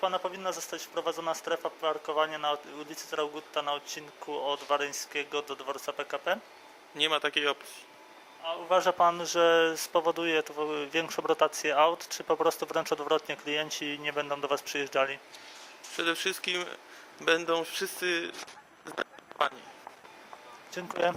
pana powinna zostać wprowadzona strefa parkowania na ulicy Traugutta na odcinku od Waryńskiego do dworca PKP? Nie ma takiej opcji. A uważa pan, że spowoduje to większą rotację aut, czy po prostu wręcz odwrotnie klienci nie będą do was przyjeżdżali? Przede wszystkim będą wszyscy zdecydowani. Dziękuję.